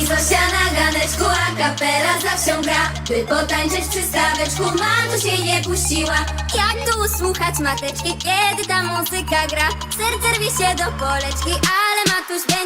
I Zosia na ganeczku a kapela zawsze gra. By potańczyć przy staweczku Matu się nie puściła. Jak tu słuchać mateczki, kiedy ta muzyka gra. Serce rwie się do poleczki, ale Matuś wie